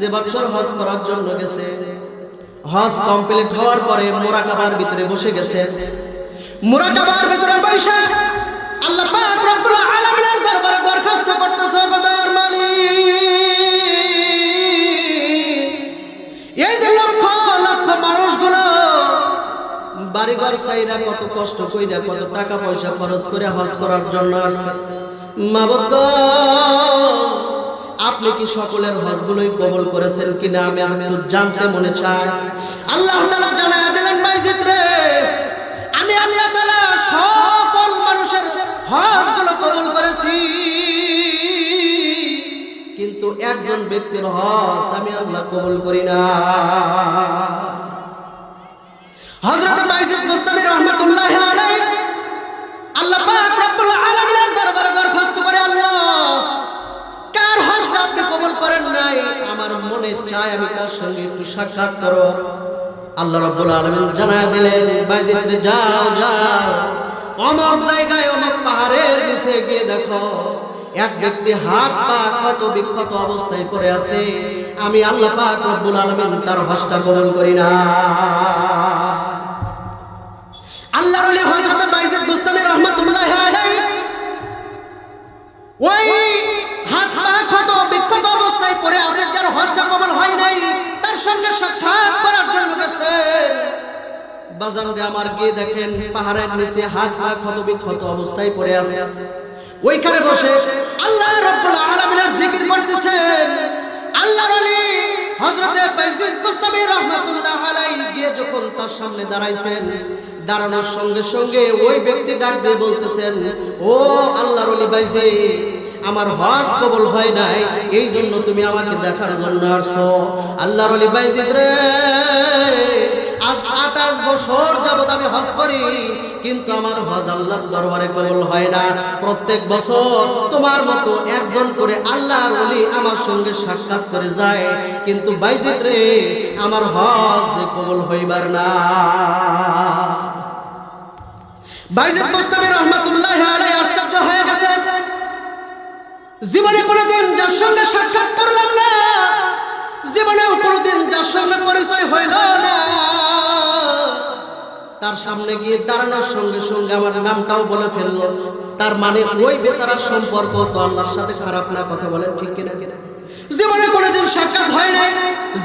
যে বছর হজ করার জন্য গেছে, হজ কমপ্লিট হওয়ার পরে মোরাকাবার ভিতরে বসে গেছে। মোরাকাবার ভিতরে বসে আল্লাহ পাক রব্বুল আলামিনের দরবারে দরখাস্ত করতেছে খোদার মালিক, এই যে লক্ষ লক্ষ মানুষগুলো বাড়িঘর সাইরা কত কষ্ট কইরা কত টাকা পয়সা খরচ করে হজ করার জন্য আসছে। মাবদ্দ আপনি কি সকলের হজগুলোই কবল করেছেন কিনা আমি একটু জানতে মনে চাই। আল্লাহ জানায় দিলেন বাইজিত আমি আল্লাহ সকল মানুষের হজগুলো কবল করেছি। কিন্তু একজন ব্যক্তির হজ আমি আল্লাহ কবুল করি না। হযরত বাইজিদ মুস্তামি রহমাতুল্লাহ মনে চায় আমি তার সঙ্গে একটু সাক্ষাৎ করো। আল্লাহ রব্বুল আলামিন জানায় দিলেন বাইজিদ যাও যাও। অমক জায়গায় অমক পাহাড়ের নিচে গিয়ে দেখো, এক ব্যক্তি হাত পা ক্ষত বিক্ষত অবস্থায় পড়ে আছে। আমি আল্লাহ পাক রব্বুল আলামিন তার হজটা কবুল করি না। আল্লাহর ওলি হযরত বাইজিদ মুস্তামি রহমাতুল্লাহ আলাইহি। ওই হাত পা ক্ষত, বিক্ষত অবস্থায় পড়ে আছে যার হয় নাই। তার সঙ্গে সাক্ষাৎ করার জন্য আমার গিয়ে দেখেন, পাহাড়ের নিচে হাত পা ক্ষত, বিক্ষত অবস্থায় পড়ে আছে। ওইখানে বসে আল্লাহ রব্বুল আলামিনের জিকির করতেছেন। আল্লাহর ওলি হযরতে বাইজিদ রহমাতুল্লাহ আলাইহি গিয়ে যখন তার সামনে দাঁড়াইছেন, দাঁড়ানোর সঙ্গে সঙ্গে ওই ব্যক্তি ডাক দিয়ে বলতেছেন, ও আল্লাহর ওলি বাইজিদ আমার হজ কবল হয় নাই এই জন্য তুমি আমাকে দেখার জন্য আসছো। আল্লাহর ওলি বাইজিদ রে, আজ আঠাশ বছর আমি হজ করি, কিন্তু আমার হজ আল্লাহর দরবারে কবল হয় না। প্রত্যেক বছর তোমার মতো একজন করে আমার সঙ্গে সাক্ষাৎ করে যায়। কিন্তু বাইজিদ রে, আমার হজ কবল হইবার না। বাইজিদ মুস্তামি আলাইহি আশ্চর্য হয়ে গেছে। জীবনে কোনোদিন যার সঙ্গে সাক্ষাৎ করলাম না। জীবনেও কোনোদিন যার সঙ্গে পরিচয় হইল না। তার সামনে গিয়ে দাঁড়ানোর সঙ্গে সঙ্গে আমার নামটাও বলে ফেলল। তার মানে ওই বেচারার সম্পর্ক তো আল্লাহর সাথে খারাপ না, কথা বলেন ঠিক কিনা? কিনা জীবনে কোনোদিন সাক্ষাৎ হয় নাই,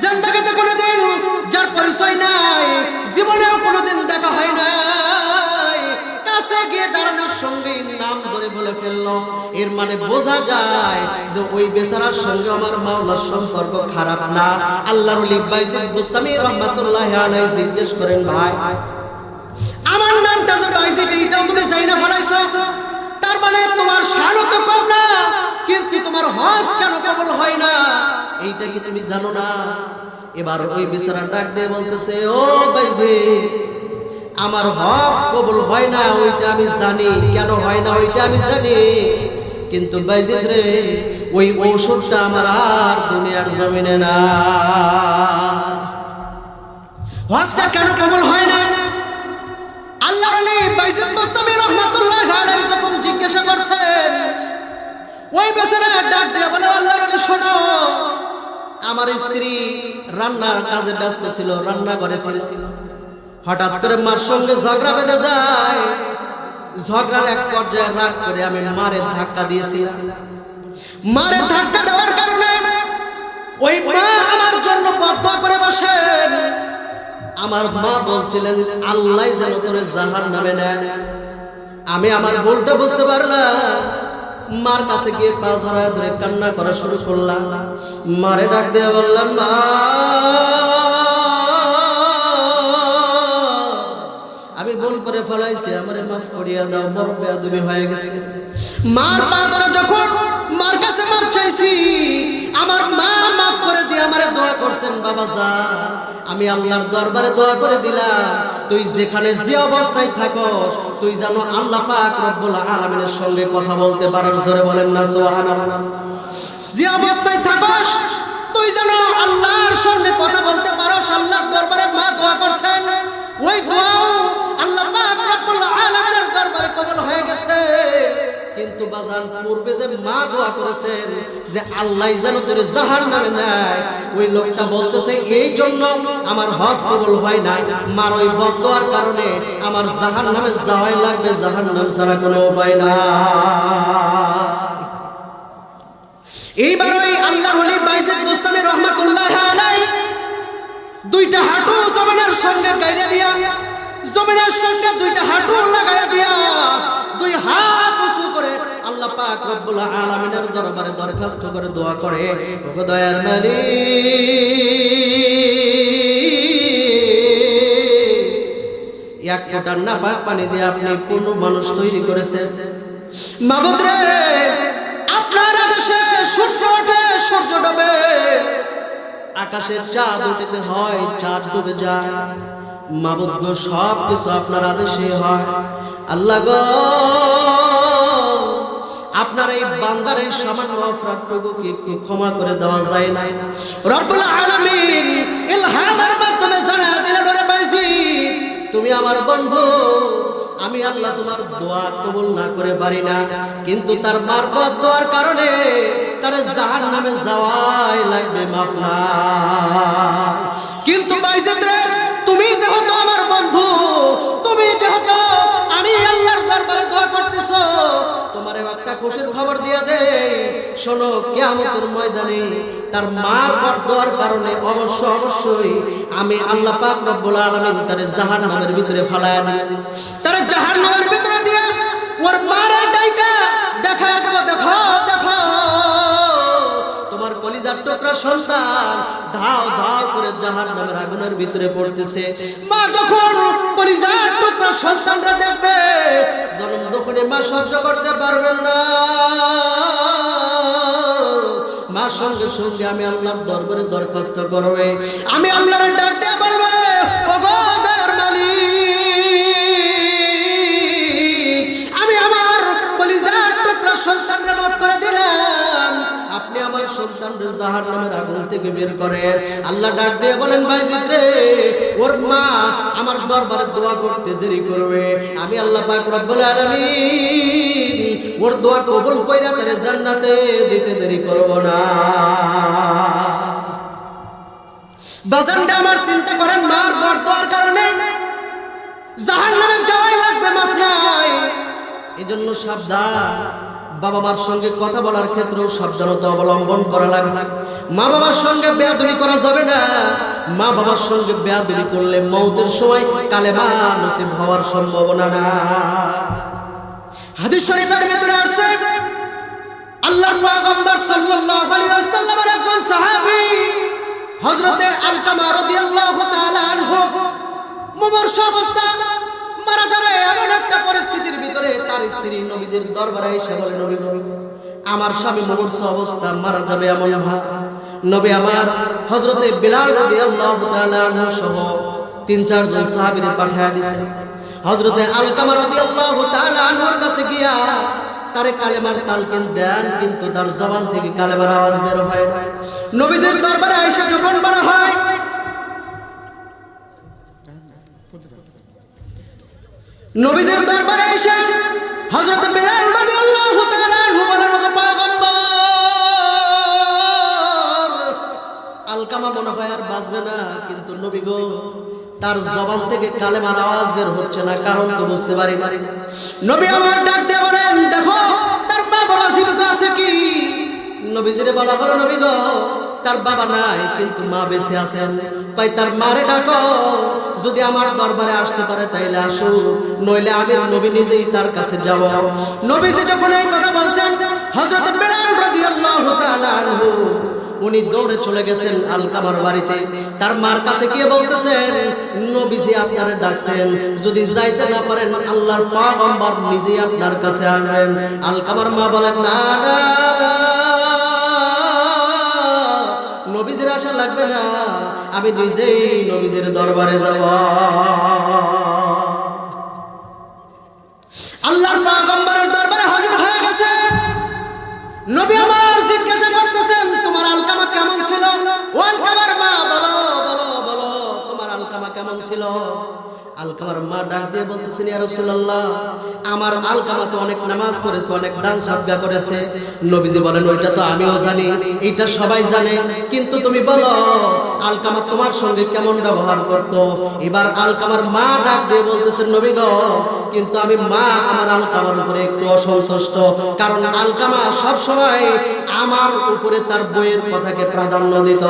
জিন্দাগিতে কোনোদিন যার পরিচয় নাই, জীবনেও কোনোদিন দেখা হয় নাই কাছে গিয়ে দাঁড়ানোর সঙ্গে নাম ধরে বলে ফেলল। এর মানে বোঝা যায় যে ওই বেচারার সঙ্গে আমার মাওলার সম্পর্ক খারাপ না। আল্লাহর রহমাতুল্লাহ আলাইহি জিজ্ঞেস করেন, ভাই, আমার নামটা যে এইটাও তুমি তার মানে তোমার তো কম না, কিন্তু তোমার হজ কেন কবল হয় না? এইটা কি তুমি জানো না? এবার ওই বেচারা ডাক দিয়ে বলতেছে, ও বাইজিদ আমার হজ কবুল হয় না, ওইটা আমি জানি। কেন হয় না, ওইটা আমি জানি। কিন্তু বাইজিদ রে, ওই ঔষধটা আমার আর দুনিয়ার জমিনে না হজটা কেন কবুল হয় না? আল্লাহর আলী বাইজিদ মুস্তামি রহমাতুল্লাহ আলাইহি যখন জিজ্ঞাসা করছেন, ওই বেচারা ডাক দিয়ে বলে আল্লাহর আলী, শোনো, আমার স্ত্রী রান্নার কাজে ব্যস্ত ছিল রান্না করেছিল হঠাৎ করে মার সঙ্গে ঝগড়া বেঁধে যায়। ঝগড়ার এক পর্যায়ে রাগ করে আমি মারে ধাক্কা দিয়েছি। মারে ধাক্কা দেওয়ার কারণে ওই মা আমার জন্য বদয়া করে বসেন আমার মা বলছিলেন, আল্লাহ যেন তোরে জাহান নামে নেন আমি আমার ভুলটা বুঝতে পারলাম। মার কাছে গিয়ে পা ধরা ধরে কান্না করা শুরু করলাম। মারে ডাক দিয়ে বললাম, মা! করে ফেলাইছি, আমারে মাফ করিয়া দাও বড় বেয়াদবি হয়ে গেছে। মার পা ধরে যখন মার কাছে মাফ চাইছি, আমার মা মাফ করে দিয়ে আমারে দোয়া করছেন, বাবা যা, আমি আল্লাহর দরবারে দোয়া করে দিলাম। তুই যেখানে যে অবস্থায় থাকস, তুই জানো আল্লাহ পাক রব্বুল আলামিনের সঙ্গে কথা বলতে পারার জোরে বলেন না, সুবহানাল্লাহ। যে অবস্থায় থাকস, তুই যেন আল্লাহর সঙ্গে কথা বলতে পারস, আল্লাহর দরবারে মা দোয়া করছেন, ওই দোয়াও কিন্তু বাজান পূর্বে যে মা দোয়া করেছেন যে আল্লাহ যেন তোর জাহান নামে নেয়, ওই লোকটা বলতেছে, এই জন্য আমার হজ কবল হয় না মার ওই বদোয়ার কারণে আমার জাহান নামে যাওয়াই লাগবে জাহান নাম ছাড়া কোনো উপায় না এইবার ওই মুস্তামি রহমাতুল্লাহ আলাই দুইটা হাঁটু জমিনের সঙ্গে দিয়া, জমিনের সঙ্গে দুইটা হাঁটু লাগাইয়া দিয়া পাক রব্বুল আলামিনের দরবারে দরখাস্ত করে দোয়া করে, ওগো দয়ার মালিক। এক ফোঁটা না পাক পানি দিয়ে আপনি পূর্ণ মানুষ তৈরি করেছেন? মাবুদ রে, আপনার আদেশে সূর্য ওঠে, সূর্য ডোবে। আকাশের চাঁদ উঠিতে হয়, চাঁদ ডুবে যায়। মাবুদ গো সব কিছু আপনার আদেশে হয়। আল্লাহ গো আপনার এই বান্দার এই সামান্য অপরাধটুকু কি একটু ক্ষমা করে দেওয়া যায় না। রব্বুল আলামিন ইলহামের মাধ্যমে জানা দিলেন ওরে বাইজি তুমি আমার বন্ধু, আমি আল্লাহ তোমার দোয়া কবুল না করে পারি না। কিন্তু তার মারফত দোয়ার কারণে তার জাহান নামে যাওয়াই লাগবে, মাফ না। দিয়ে দে শোনো, কিয়ামতের ময়দানে তার মার পর দেওয়ার কারণে অবশ্য অবশ্যই আমি আল্লাহ পাক রব্বুল আলামিন তার জাহান্নামের ভিতরে ফালায়া দিই তার জাহান্নামের ভিতরে দিয়ে ওর মারা ডাইকা সন্তান, ধাও ধাও করে জাহান নামের আগুনের ভিতরে পড়তেছে। মা যখন টুকরা সন্তানরা দেখবে, জনম দোকানে মা সহ্য করতে পারবেন না। মা সঙ্গে সঙ্গে আমি আল্লাহর দরবারে দরখাস্ত করবে। আমি আল্লাহর ডাক দিয়ে বলবে সন্তানরে জাহান নামের আগুন থেকে বের করেন আল্লাহ ডাক দিয়ে বলেন ভাইজিৎ রে ওর মা আমার দরবারে দোয়া করতে দেরি করবে। আমি আল্লাহ পাক রব্বুল আলামিন ওর দোয়া কবুল কইরা তারে জান্নাতে দিতে দেরি করব না। বাজানটা আমার চিন্তা করেন, মার বর দোয়ার কারণে জাহান নামে যাওয়াই লাগবে, মাফ নাই। এই জন্য সাবধান। বাবা মার সঙ্গে কথা বলার ক্ষেত্রেও সাবধানতা অবলম্বন করা লাগবে। মা বাবার সঙ্গে বেয়াদবি করা যাবে না। মা বাবার সঙ্গে বেয়াদবি করলে মৌতের সময় কালেমা নসিব হওয়ার সম্ভাবনা না হাদিস শরীফের ভিতরে আসছে, আল্লাহর পয়গম্বর সাল্লাল্লাহু আলাইহি ওয়াসাল্লামের একজন সাহাবী, হযরতে আলকামা রাদিয়াল্লাহু তাআলা আনহু, মুমূর্ষ অবস্থা মারা যাবে একটা পরিস্থিতির ভিতরে তার স্ত্রী নবীজির দরবারে এসে বলে, নবী নবী, আমার স্বামী মুমূর্ষ অবস্থা, মারা যাবে এমন ভাব। নবী আমার হযরতে বিলাল রাদিয়াল্লাহু তাআলা সহ তিন চারজন সাহাবীরে পাঠিয়ে দিয়েছেন হযরতে আলকামা রাদিয়াল্লাহু তাআলা আনহুর কাছে গিয়া তারে কালেমার তালকিন দেন, কিন্তু তার জবান থেকে কালেমার আওয়াজ বের হয় না। নবীজির দরবারে আয়েশা যখন বলা হয় নবীজির দরবারে এসে হযরত বিলাল রাদিয়াল্লাহু তাআলা বলেন, ওগো পয়গম্বর, আলকামা মনে হয় আর বাঁচবে না, কিন্তু নবী গো, তার জবান থেকে কালেমার আওয়াজ বের হচ্ছে না, কারণ তো বুঝতে পারি নবী আমার ডাক দিয়ে বলেন, দেখো, তার মা বাবা জীবিত আছে কি? নবীজিরে বলা হলো, নবী গো তার বাবা নাই, কিন্তু মা বেঁচে আছে ভাই তার মারে ডাকো। যদি আমার দরবারে আসতে পারে, তাইলে আসো নইলে আমি নবী নিজেই তার কাছে যাব। নবীজি যখন এই কথা বলছেন, হযরত বিলাল রাদিয়াল্লাহু তাআলা আনহু, উনি দৌড়ে চলে গেছেন আলকামার বাড়িতে। তার মার কাছে গিয়ে বলতেছেন, নবীজি আপনারে ডাকছেন। যদি যাইতে না পারেন, আল্লাহর পয়গম্বর নিজেই আপনার কাছে আসবেন। আলকামার মা বলেন না না। আশা লাগবে না, আমি নিজেই নবীজের দরবারে যাব। আল্লাহর পয়গম্বরের দরবারে হাজির হয়ে গেছে। নবী আমার জিজ্ঞাসা করতেছেন, তোমার আলকামা কেমন ছিল? ও আলকামার মা বলো বলো বলো তোমার আলকামা কেমন ছিল? আলকামার মা ডাক দিয়ে বলতেছেন, ইয়া রাসূলুল্লাহ, আমার আলকামা তো অনেক নামাজ পড়েছে, অনেক দান সদকা করেছে। নবীজি বলেন, ওইটা তো আমিও জানি, এটা সবাই জানে। কিন্তু তুমি বলো, আলকামা তোমার সঙ্গে কেমন ব্যবহার করত? এবার আলকামার মা ডাক দিয়ে বলতেছেন, নবী গো, কিন্তু আমি মা, আমার আলকামার উপরে একটু অসন্তুষ্ট। কারণ আলকামা সব সময় আমার উপরে তার বইয়ের কথাকে প্রাধান্য দিত।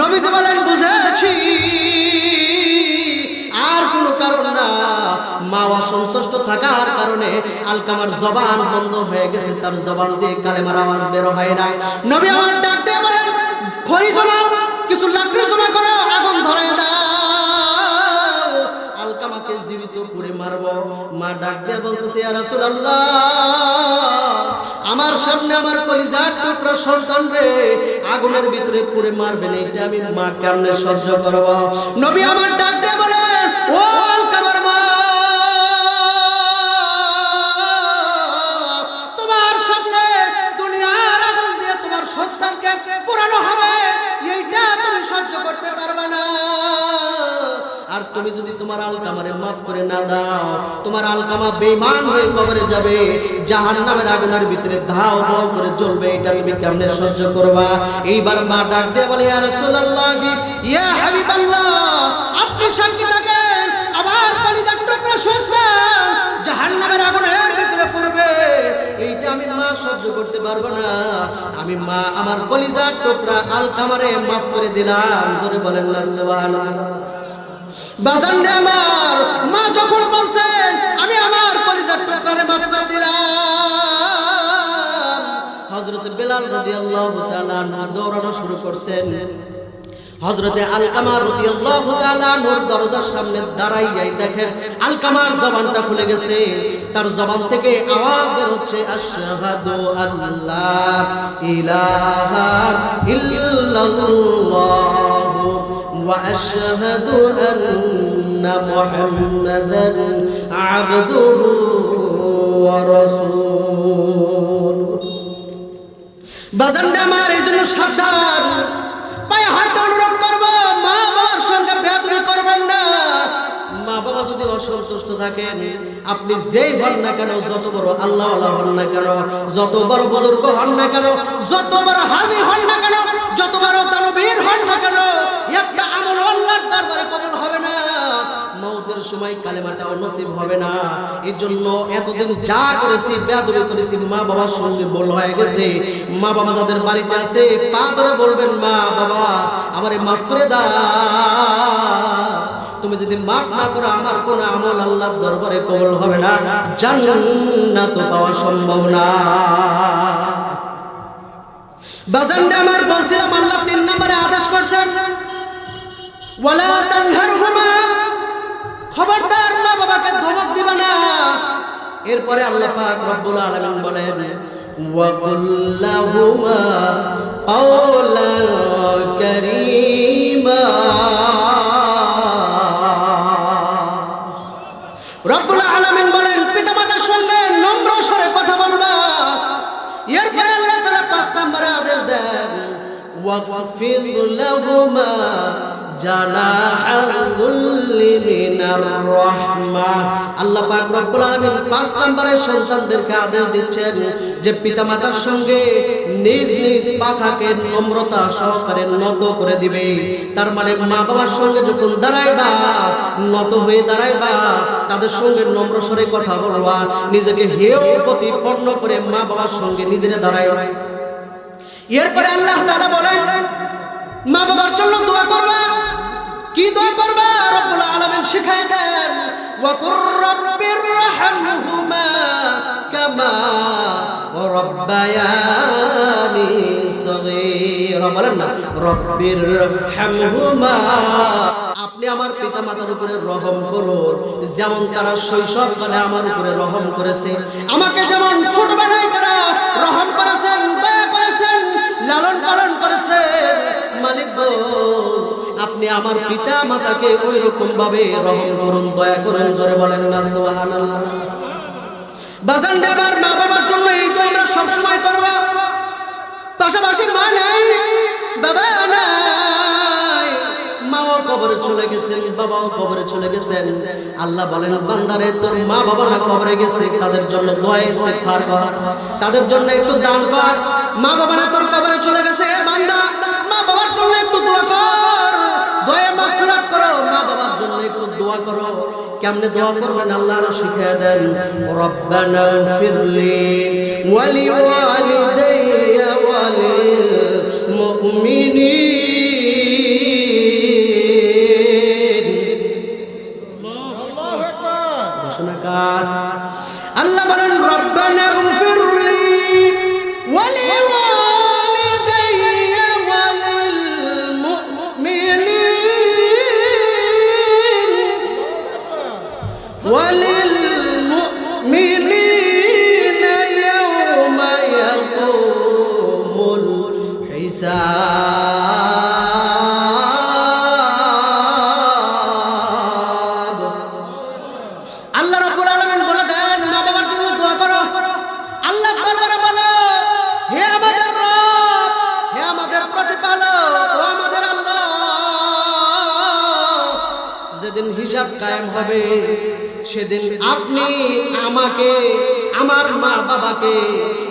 নবীজি বলেন, বুঝেছি। অসন্তুষ্ট থাকার কারণে আলকামার জবান বন্ধ হয়ে গেছে, তার জবান দিয়ে কালেমার আওয়াজ বের হয় না নবী আমার ডাক দিয়ে বলেন খড়ি জমাও কিছু লাকড়ি জমা করো, আগুন ধরায় দাও। আলকামাকে জীবিত করে মারবো। মা ডাক দিয়ে বলতেছে রাসূলুল্লাহ, আমার সামনে আমার কলিজার টুকরা সন্তান রে, আগুনের ভিতরে পুরে মারবেন, এটা আমি মা কেমনে সহ্য করব? নবী আমার তোমার আলকামারে মাফ করে না দাও। তোমার আলকামা বেঈমান হয়ে কবরে যাবে। জাহান্নামের আগুনের ভিতরে ধাও ধাও করে জ্বলবে। এটা তুমি কেমনে সহ্য করবা? এইবার মা ডাক দিয়ে বলে রাসূলুল্লাহ, ইয়া হাবিবাল্লাহ, আপনি সাক্ষী থাকেন টুকরা সন্তান জাহান্নামের আগুনের ভিতরে পড়বে। এইটা আমি মা সহ্য করতে পারব না। আমি মা, আমার কলিজার টুকরা আলকামারে মাফ করে দিলাম। জোরে বলেন না, সুবহানাল্লাহ। আমার, মা যখন বলছেন, আমি আমার কলিজার টুকরারে মাফ করে দিলাম। হযরত রাদিয়াল্লাহু তাআলা দৌড়ানো শুরু করছেন। হযরতে আলকামা রাদিয়াল্লাহু তাআলা নূর দরজার সামনে দাঁড়াইয়াই দেখেন, আলকামার জবানটা খুলে গেছে। তার জবান থেকে আওয়াজ বের হচ্ছে, আশহাদু আল্লাহ ইলাহা ইল্লাল্লাহ। واشهد ان محمدا عبده ورسوله বাজানটা আমার এই জন্য সাবধান পায়ে হাত অনুরোধ করবো মা বাবার সঙ্গে বেয়াদবি করবেন না মা বাবা যদি অসন্তুষ্ট থাকেন আপনি যেই হন না কেন যত বড় আল্লাহ হন না কেন যত বড় বুজুর্গ হন না কেন যত বড় হাজি হন না কেন যত বড় দানবীর হন না কেন সময় কালেমাটা নসিব হবে না। এর জন্য এতদিন যা করেছি, বেয়াদবি করেছি, মা বাবার সঙ্গে বল হয়ে গেছে। মা বাবা যাদের বাড়িতে আছে, পা ধরে বলবেন, মা বাবা, আমারে মাফ করে দাও। তুমি যদি মাফ না করো, আমার কোন আমল আল্লাহর দরবারে কবুল হবে না। জান্নাত পাওয়া সম্ভব না। বাজানটা আমার বলছিলাম, আল্লাহ তিন নম্বরে আদেশ করছেন, ওয়ালা তানহারহুমা খবরদার মা বাবাকে ধমক দিবে না এরপরে আল্লাহ পাক রব্বুল আলামিন বলেন ওয়া কুল্লাহুমা قولا كريما রব্বুল আলামিন বলেন পিতামাতার সঙ্গে নম্র স্বরে কথা বলবা এরপরে আল্লাহ তাআলা পাঁচ নম্বরে আদেশ দেন ওয়াগফির লাহুমা যুল্লি মিনার রাহমা। আল্লাহ পাক রব্বুল আলামিন পাঁচ নম্বরে সন্তানদেরকে আদেশ দিচ্ছেন যে পিতামাতার সঙ্গে নিজ নিজ পাখাকে নম্রতা সহকারে নত করে দিবে। তার মানে মা বাবার সঙ্গে যখন দাঁড়াইবা, নত হয়ে দাঁড়াইবা, তাদের সঙ্গে নম্র স্বরে কথা বলবা, নিজেকে হেয় প্রতিপন্ন করে মা বাবার সঙ্গে নিজেরা দাঁড়াই এরপরে আল্লাহ তাআলা বলেন মা বাবার জন্য দোয়া করবা। কি দোয়া করবা? রব্বুল আলামিন শিখাই দেন। ওয়া কুর রাব্বির রাহমহুমা কামা রব্বায়ানি সগীরা। বলেন না, রব্বির রাহমহুমা। আপনি আমার পিতা মাতার উপরে রহম করুন। যেমন তারা শৈশবকালে আমার উপরে রহম করেছে, আমাকে যেমন ছোটবেলায় আমার পিতা মাতাকে ওই রকম ভাবে রহম করুন, দয়া করুন, জোরে বলেন না, সুবহানাল্লাহ। বাজান বাবার মা বাবার জন্য এই তো আমরা সবসময় করব। পাশাপাশি মা নাই, বাবা নাই, মাও কবরে চলে গেছেন, বাবাও কবরে চলে গেছেন। আল্লাহ বলেন, বান্দারে, তোর মা বাবা না কবরে গেছে, তাদের জন্য দোয়া ইস্তেগফার কর, তাদের জন্য একটু দান কর। মা বাবা না তোর কবরে চলে গেছে, বান্দা, মা বাবার জন্য একটু দোয়া কর। কেমনে দোয়া করবেন? আল্লাহ আরও শিখিয়ে দেন রব্বানা ফিরলি ওয়ালি ওয়ালিদাইয়া ওয়ালিল মুমিনিন।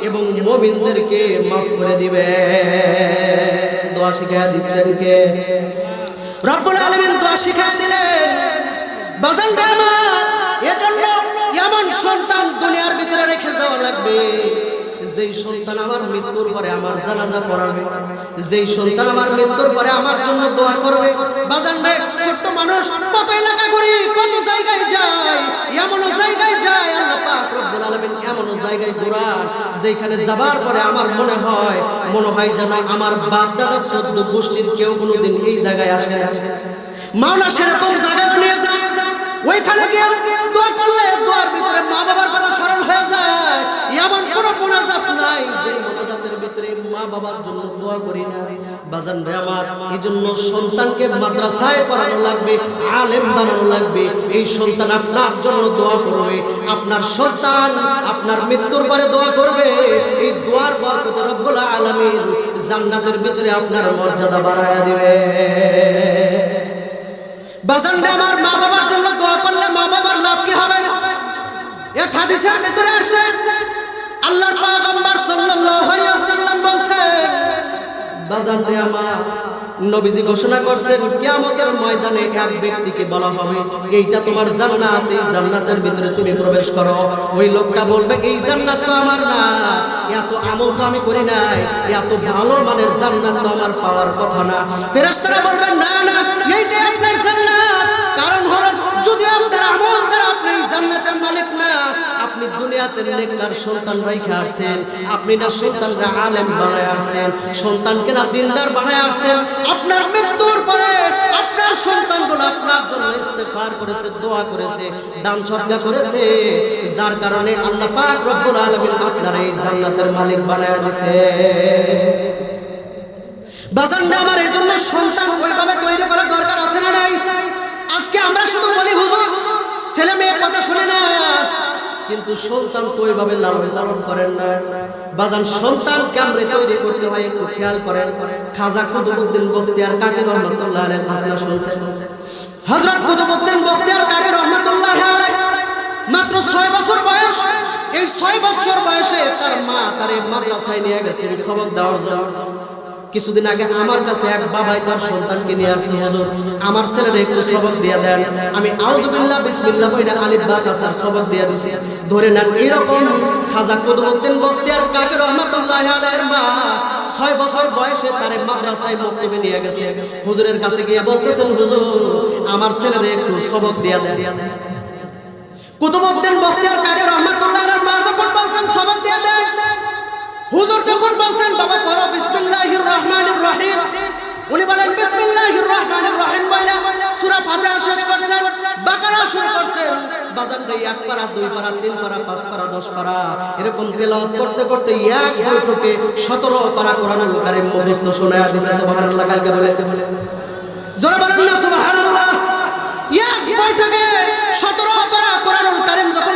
এবং মমিনদেরকে মাফ করে দিবে। দোয়া শিখা দিচ্ছেন কে? রব্বুল আলামিন দোয়া শিখা দিলেন। বাজান রে আমার, এজন্য এমন সন্তান দুনিয়ার ভিতরে রেখে যাওয়া লাগবে। যেই সন্তান আমার মৃত্যুর পরে আমার জানাজা পড়াবে, যেই সন্তান আমার মৃত্যুর পরে আমার জন্য দোয়া করবে, বাজান ছোট্ট মানুষ, কত এলাকা কত জায়গায় যায় জায়গায় যায়, আল্লাহ পাক রব্বুল আলামিন জায়গায় যেখানে যাবার পরে আমার মনে হয় মনে হয় যেন আমার বাপ দাদা সদ্য গোষ্ঠীর কেউ কোনোদিন এই জায়গায় আসে না। মাওলা সেরকম জায়গায় নিয়ে যায় ওইখানে গিয়ে দোয়া করলে, দোয়ার ভিতরে মা বাবার কথা নাই যে মোনাজাতের ভিতরে মা বাবার জন্য দোয়া করি বাজান রে আমার, এই জন্য সন্তানকে মাদ্রাসায় পড়ানো লাগবে, আলেম বানানো লাগবে। এই সন্তান আপনার জন্য দোয়া করবে। আপনার সন্তান আপনার মৃত্যুর পরে দোয়া করবে। এই দোয়ার বরকতে রব্বুল আলামিন জান্নাতের ভিতরে আপনার মর্যাদা বাড়ায়া দিবে। বাজানটা আমার মা বাবার জন্য দোয়া করলে মা বাবার লাভ কি হবে? এক হাদিসের ভিতরে আসছে আল্লাহর পয়গম্বর সাল্লাল্লাহু আলাইহি ওয়াসাল্লাম বলছেন বাজানটা আমার, নবীজি ঘোষণা করছেন, কিয়ামতের ময়দানে এক ব্যক্তিকে বলা হবে, এইটা তোমার জান্নাত, এই জান্নাতের ভিতরে তুমি প্রবেশ করো। ওই লোকটা বলবে, এই জান্নাত তো আমার না, এত আমল তো আমি করি নাই, এত ভালো মানের জান্নাত তো আমার পাওয়ার কথা না। ফেরেশতারা বলবেন, না না, এইটাই আপনার জান্নাত, কারণ হলো আপনার যার কারণে আল্লাহ রব্বুল আপনার এই জান্নাতের মালিক বানায় দিছে। বাজানটা আমার এই জন্য সন্তান ওইভাবে তৈরি করা দরকার আছে না নাই? আমরা শুধু বলি, হুজুর, ছেলে মেয়ের কথা শুনে না। কিন্তু সন্তান তো ওইভাবে লালন পালন করেন না। বাজান সন্তান কেমনে তৈরি করতে হয়, একটু খেয়াল করেন। খাজা কুতুবুদ্দিন বখতিয়ার কাকে রহমতুল্লাহ আলাইহির ঘটনা শুনছেন? হযরত কুতুবুদ্দিন বখতিয়ার কাকে রহমতুল্লাহ মাত্র ছয় বছর বয়স। এই ছয় বছর বয়সে তার মা তার মাদ্রাসায় নিয়ে গেছেন সবক দেওয়ার জন্য। কিছুদিন আগে আমার কাছে এক বাবাই তার সন্তানকে নিয়ে আসছে, হুজুর, আমার ছেলের একটু সবক দিয়ে দেন। আমি আউজুবিল্লাহ বিসমিল্লাহ কইরা আলিফ বা তাসার সবক দিয়ে দিছি। ধরে নেন, এরকম খাজা কুতুবউদ্দিন বখতিয়ার কাকে রহমাতুল্লাহ আলাইহির মা ছয় বছর বয়সে তারে মাদ্রাসায় মক্তবে নিয়ে গেছে। হুজুরের কাছে গিয়ে বলতেছেন, হুজুর, আমার ছেলের একটু সবক দিয়ে দেন। কুতুবউদ্দিন বখতিয়ার কাকে রহমাতুল্লাহ আলাইহির মা যখন বলছেন, সবক দিয়ে দেন হুজুর যখন বলছেন, বাবা, পড়ো বিসমিল্লাহির রহমানির রহিম। উনি বলেন, বিসমিল্লাহির রহমানির রহিম বইলা সূরা ফাতিহা শেষ করছেন, বাকারা শুরু করছেন। বাজান রে এক পারা দুই পারা তিন পারা পাঁচ পারা দশ পারা এরকম তেলাওয়াত করতে করতে এক বৈঠকে 17 পারা কোরআনুল কারীম মুখস্থ শোনায়া দিছে, সুবহানাল্লাহ, কালকে বলে। জোরে বলেন না, সুবহানাল্লাহ। এক বৈঠকে 17 পারা যখন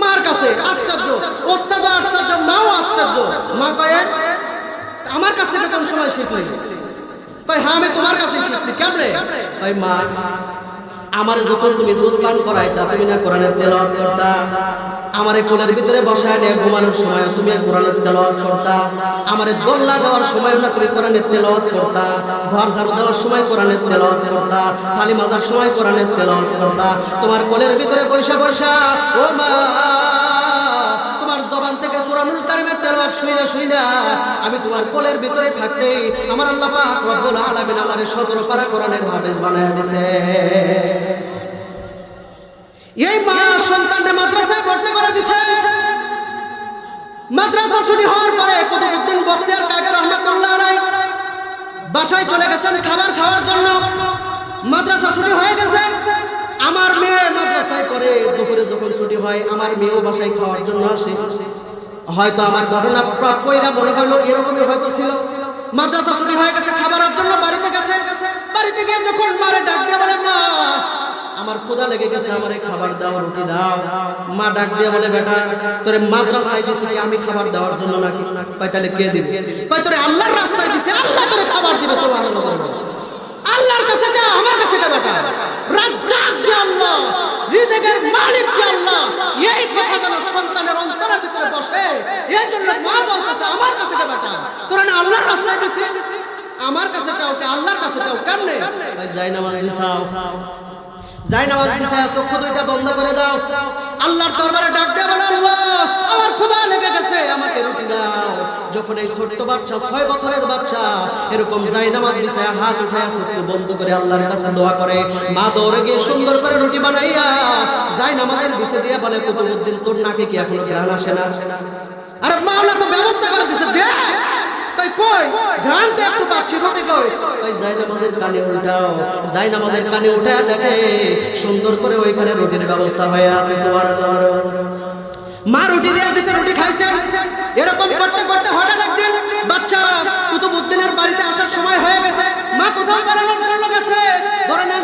কাছে আশ্চর্য। ওস্তাদ আশ্চর্য, মাও আশ্চর্য। মা কয়েন আমার কাছ থেকে কোন সময় শিখলি? কই হ্যাঁ আমি তোমার কাছে শিখছি। কেমনে? মা আমার যখন তুমি দুধ পান করাইতা, তুমি না কোরআনের তেল করতা? আমার কোলের ভিতরে বসায় নিয়ে ঘুমানোর সময় তুমি কোরআনের তেল করতা? আমার দোল্লা দেওয়ার সময় না তুমি কোরআনের তেল করতা? ঘর ঝাড়ু দেওয়ার সময় কোরআনের তেল করতা? থালি মাজার সময় কোরআনের তেল করতা? তোমার কোলের ভিতরে বৈশা বৈশা ও মা! আমি তোমার কোলের ভিতরে থাকতেই আমার আল্লাহ পাক রব্বুল আলামিন আমারে 17 পারা কোরআনের হাফেজ বানায়া দিয়েছে এই মা সন্তানকে মাদ্রাসায় ভর্তি করে দিছে। মাদ্রাসা ছুটি হওয়ার পরে কুতুবউদ্দিন বখতিয়ার কাকে রহমাতুল্লাহ আলাই বাসায় চলে গেছেন খাবার খাওয়ার জন্য। মাদ্রাসা ছুটি হয়ে গেছে। আমার মেয়ে মাদ্রাসায় করে দুপুরে যখন ছুটি হয়, আমার মেয়েও বাসায় খাওয়ার জন্য আসে। হয়তো আমার ঘটনা কইরা মনে করল এরকমই হয়তো ছিল। মাদ্রাসা ছুটি হয়ে গেছে, খাবারের জন্য বাড়িতে গেছে। বাড়িতে গিয়ে যখন মারে ডাক দিয়ে বলে, মা, আমার ক্ষুধা লেগে গেছে, আমারে খাবার দাও, রুটি দাও। মা ডাক দিয়ে বলে, বেটা, তোরে মাদ্রাসায় দিছে আমি খাবার দেওয়ার জন্য নাকি? কয়, তাহলে কে দিবে? কয়, তোরে আল্লাহর রাস্তায় দিছে, আল্লাহ তোরে খাবার দিবে, সুবহানাল্লাহ। আল্লাহর কাছে যা, আমার কাছে যা, বেটা। রাজ্জাক যে আল্লাহ, রিজিকের মালিক যে আল্লাহ, এই কথা যেন সন্তানের অন্তরের ভিতরে জন্য মা বলতেছে, আমার কাছে তোরা না আল্লাহর রাস্তায় দিছে আমার কাছে চাও আল্লাহর কাছে চাও কেমনে? ভাই, যাই নামাজ বিছাও। যাই নামাজ বিছায়, চক্ষু দুইটা বন্ধ করে দাও। আল্লাহর দরবারে ডাক বলে, আল্লাহ, আমার ক্ষুধা লেগে গেছে, আমাকে রুটি দাও। যখন এই ছোট্ট বাচ্চা, ছয় বছরের বাচ্চা, এরকম যাই নামাজ বিছায়, হাত উঠায়, চক্ষু বন্ধ করে আল্লাহর কাছে দোয়া করে, মা দৌড়ে গিয়ে সুন্দর করে রুটি বানাইয়া, যাই নামাজের বিছে দিয়ে বলে, কুতুবুদ্দিন, তোর নাকে কি এখনও গ্রাণ আসে না? আরে মাওলা তো ব্যবস্থা করে দিছে দেখ কই কই? ঘ্রাণ তো একটু পাচ্ছি, রুটি কই? কই, যাই নামাজের কানে উল্টাও, যাই নামাজের কানে উঠায় দেখে, সুন্দর করে ওইখানে রুটির ব্যবস্থা হয়ে আছে, সুবহানাল্লাহ। মা রুটি দিয়ে দিছে, রুটি খাইছেন এরকম করতে করতে হঠাৎ একদিন বাচ্চা কুতুবউদ্দিনের বাড়িতে আসার সময় হয়ে গেছে। মা কোথাও বেড়ানোর জন্য গেছে। ধরে নেন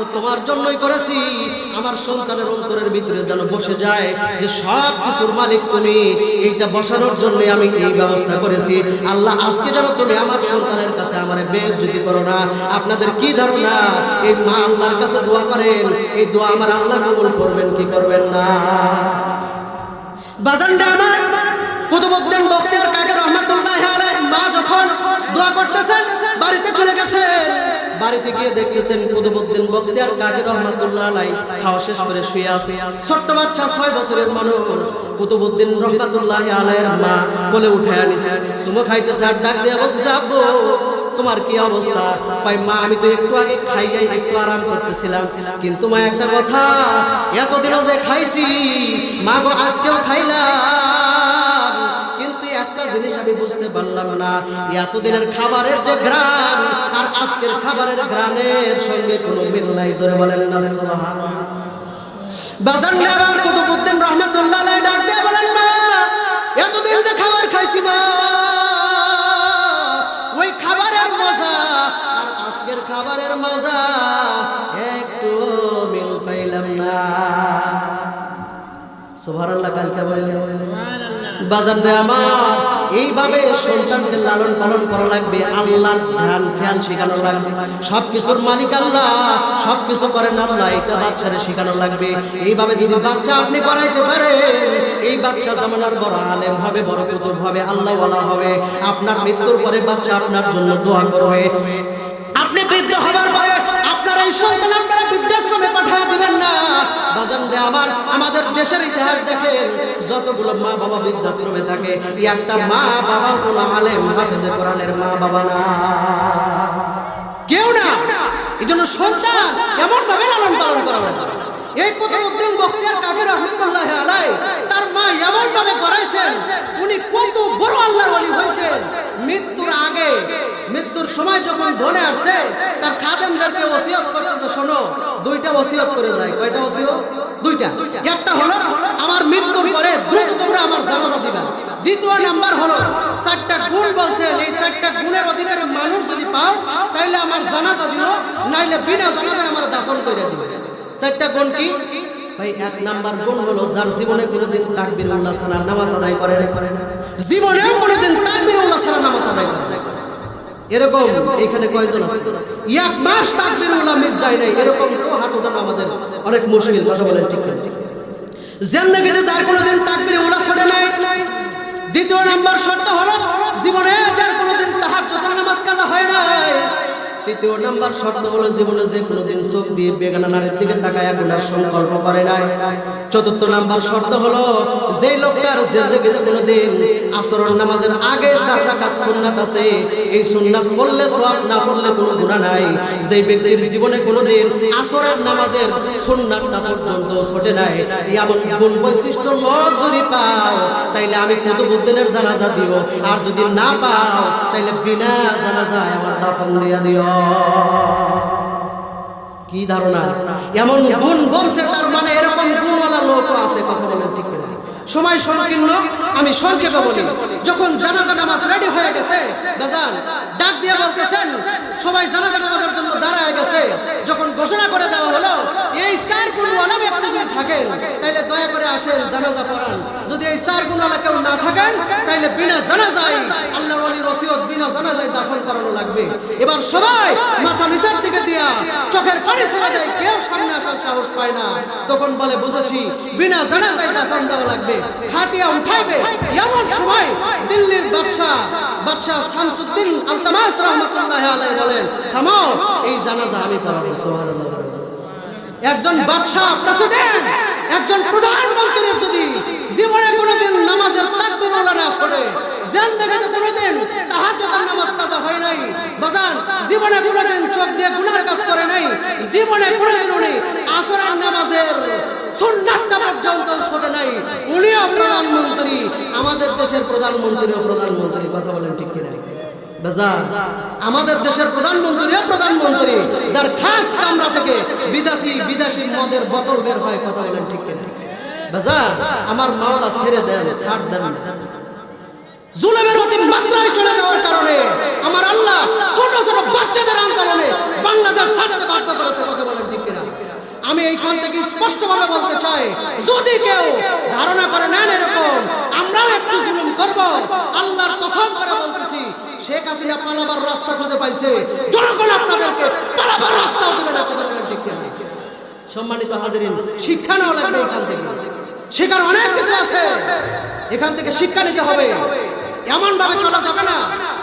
একমাত্র তোমার জন্যই করেছি। আমার সন্তানের অন্তরের ভিতরে যেন বসে যায় যে সব কিছুর মালিক তুমি। এইটা বসানোর জন্য আমি এই ব্যবস্থা করেছি। আল্লাহ, আজকে যেন তুমি আমার সন্তানের কাছে আমার বেজ্জতি করো না। আপনাদের কি ধারণা? এই মা আল্লাহর কাছে দোয়া করেন। এই দোয়া আমার আল্লাহ কবুল করবেন, কি করবেন না? বাজানটা আমার। কুতুবউদ্দিন বখতিয়ার কাকে রহমাতুল্লাহ আলাইহির মা যখন দোয়া করতেছেন, বাড়িতে চলে গেছেন। বাড়িতে গিয়ে দেখতেছেন কুতুবউদ্দিন বখতিয়ার কাকে রহমাতুল্লাহ আলাই, খাওয়া শেষ করে শুয়ে আছে। ছোট্ট বাচ্চা ছয় বছরের মানুষ। কুতুবউদ্দিন রহমাতুল্লাহ আলাইহির মা কোলে উঠে আনিছে, চুমো খাইতেছে আর ডাক দিয়ে বলতেছে, আব্বু, তোমার কি অবস্থা? ভাই মা, আমি তো একটু আগে খাই যাই একটু আরাম করতেছিলাম। কিন্তু মা, একটা কথা, এতদিনও যে খাইছি, মা গো, আজকেও খাইলাম। জিনিস আমি বুঝতে পারলাম না। এতদিনের খাবারের যে গ্রান আর আজকের খাবারের গ্রানের সঙ্গে কোনো মিল নাই, জোরে বলেন না, সুবহানাল্লাহ। বাজার নেবার কুতুবউদ্দিন রহমাতুল্লাহ ডাক দিয়ে বলেন না এতদিন যে খাবার খাইছি, মা, ওই খাবারের মজা, আর আজকের খাবারের মজা, একটু মিল পাইলাম না। সুবহানাল্লাহ, কালকে বললেন আমার। এইভাবে সন্তানকে লালন পালন করা লাগবে, আল্লাহর ধ্যান খেয়াল শেখানো লাগবে। মালিক আল্লাহ সব করেন আল্লাহ, এটা বাচ্চারে শেখানো লাগবে। এইভাবে যদি বাচ্চা আপনি করাইতে এই বাচ্চা বড় আলেম হবে, বড় কুতুব হবে হবে। আপনার মৃত্যুর পরে বাচ্চা আপনার জন্য দোয়া করবে। আপনি বৃদ্ধ হবার পরে আপনার এই সন্তান আপনারা বৃদ্ধাশ্রমে পাঠিয়ে দিবেন না। বাজান আমার, আমাদের দেশের ইতিহাস দেখেন যতগুলো মা বাবা বৃদ্ধাশ্রমে থাকে একটা মা বাবা কোনো আলেম হাফেজে কোরআনের মা বাবা না। কেউ না। এই জন্য সন্তান এমন ভাবে লালন পালন করা লাগে এই কুতুবউদ্দিন বখতিয়ার কাদের রহমতুল্লাহ আলাই তার মা এমন ভাবে করাইছেন উনি কত বড় আল্লাহর ওলি হয়েছেন। মৃত্যুর আগে, মৃত্যুর সময় যখন ধরে আসছে তার খাদেমদেরকে ওসিয়ত করতেছে, শোনো, দুইটা ওসিয়ত করে যায়। কয়টা ওসিয়ত? দুইটা। একটা হলো, আমার মৃত্যুর পরে দ্রুত তোমরা আমার জানাজা দিবা। দ্বিতীয় নাম্বার হলো, চারটা গুণ বলছেন এই চারটা গুণের অধিকারে মানুষ যদি পাও, তাইলে আমার জানাজা দিল নাইলে বিনা জানাজায় আমার দাফন করে দিবে চারটা গুণ কি? ভাই, এক নাম্বার গুণ হলো, যার জীবনে কোনোদিন তাকবির উল্লাহ সারা নামাজ আদায় করে জীবনেও কোনোদিন তাকবির উল্লাহ সারা নামাজ আদায় করে। এরকম এখানে কয়জন আছে? এক মাস তাকবির ওলা মিস যায় নাই, এরকম তো হাত ওঠানো আমাদের অনেক মুশকিল, কথা বলেন ঠিক ঠিক জিন্দেগিতে যার কোনোদিন তাকবির ওলা ছড়ে নাই, দ্বিতীয় নম্বর শর্ত হলো, জীবনে যার কোনোদিন তাহার নামাজ কাজা হয় নাই। তৃতীয় নাম্বার শর্ত হলো জীবনে যে কোনোদিন চোখ দিয়ে বেগানা নারীর দিকে তাকায় গুনার সংকল্প করে নাই। চতুর্থ নাম্বার শর্ত হলো যে লোকটার জিন্দগিতে কোনোদিন আসরের নামাজের আগে চার রাকাত সুন্নাত আছে, এই সুন্নাত পড়লে, সওয়াব না পড়লে কোনো গুনাহ নাই। যে ব্যক্তির জীবনে কোনোদিন আসরের নামাজের সুন্নাতটা পর্যন্ত ছোটে নাই, এমন গুণ বৈশিষ্ট্য লোক যদি পাও, তাইলে আমি কুতুবুদ্দিনের জানাজা দিও। আর যদি না পাও, তাইলে বিনা জানাজায় আমার দাফন দিয়া দিও। কি ধারণা এমন গুণ বলছে তার মানে এরকম গুণওয়ালা লোকও আছে, কথা বলেন ঠিক? সময় সংকীর্ণ, আমি সংক্ষেপে বলি যখন জানাজা নামাজ রেডি হয়ে গেছে ডাক দিয়ে বলতেছেন সবাই জানাজা নামাজের জন্য দাঁড়ায় গেছে। যখন ঘোষণা করে দেওয়া হলো, এই চার গুণওয়ালা ব্যক্তি যদি থাকেন, তাইলে দয়া করে আসেন, জানাজা পড়ান। যদি এই চার গুণওয়ালা কেউ না থাকেন, তাইলে বিনা জানাজাই আল্লাহর ওলির ওসিয়ত বিনা জানাজাই দাফন করানো লাগবে। এবার সবাই মাথা নিচের দিকে দিয়া চোখের পানি ছেড়ে দেয়, কেউ সামনে আসার সাহস পায় না। তখন বলে, বুঝেছি, বিনা জানাজাই দাফন দেওয়া লাগবে। খাটিয়া উঠাইবে, এমন সময় দিল্লির বাদশাহ বাদশাহ শামসুদ্দিন আলতামাস রহমতুল্লাহ আলাই বলেন থামো এই জানাজা আমি পড়াবো, সুবহানাল্লাহ। একজন বাদশাহ একজন প্রধানমন্ত্রীর যদি জীবনে কোনোদিন নামাজের তাকবীর না ছড়ে জিন্দেগিতে কোনোদিন তাহাজ্জুদের নামাজ কাজা হয় নাই বাজান জীবনে কোনোদিন চোখ দিয়ে গুনার কাজ করে নাই, জীবনে কোনোদিন উনি আসরের নামাজের সুন্নাতটা পর্যন্ত ছোটে নাই, উনিও প্রধানমন্ত্রী, আমাদের দেশের প্রধানমন্ত্রীও প্রধানমন্ত্রী, কথা বলেন ঠিক আমাদের দেশের প্রধানমন্ত্রীও প্রধানমন্ত্রী, যার খাস কামরা থেকে বিদেশি বিদেশি মদের বোতল বের হয়, কথা বলেন ঠিক আমার মাওলা ছেড়ে দেন, ছাড় দেন। জুলুমের অতি মাত্রায় চলে যাওয়ার কারণে আমার আল্লাহ ছোট ছোট বাচ্চাদের আন্দোলনে বাংলাদেশ ছাড়তে বাধ্য করেছে, কথা বলেন ঠিক আমি এইখান থেকে স্পষ্টভাবে বলতে চাই, যদি কেউ ধারণা করে নেন এরকম, আমরাও একটু জুলুম করব, আল্লাহর কসম করে শেখ হাসিনা পালাবার রাস্তা খুঁজে পাইছে। জনগণ আপনাদেরকে পালাবার রাস্তাও দেবে না সম্মানিত শিক্ষা নেওয়া লাগবে এখান থেকে। শেখার অনেক কিছু আছে। এখান থেকে শিক্ষা নিতে হবে। এমন ভাবে চলা যাবে না।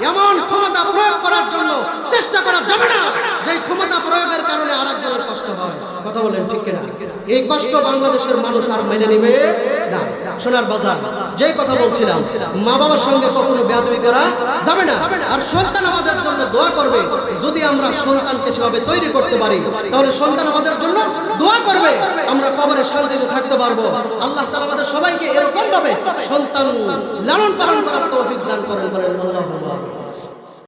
এমন ক্ষমতা প্রয়োগ করার জন্য চেষ্টা করা যাবে না যে ক্ষমতা প্রয়োগের কারণে আরেকজনের কষ্ট হয়। কথা বলেন ঠিক কিনা? এই কষ্ট বাংলাদেশের মানুষ আর মেনে নেবে না। সোনার বাজার, যেই কথা বলছিলাম মা বাবার সঙ্গে কখনো বেয়াদবি করা যাবে না। আর সন্তান আমাদের জন্য দোয়া করবে। যদি আমরা সন্তানকে সেভাবে তৈরি করতে পারি, তাহলে সন্তান আমাদের জন্য দোয়া করবে। আমরা কবরে শান্তিতে থাকতে পারব। আল্লাহ তাআলা আমাদের সবাইকে এরকম ভাবে সন্তান লালন পালন করার তৌফিক দান করেন বলেন। আল্লাহ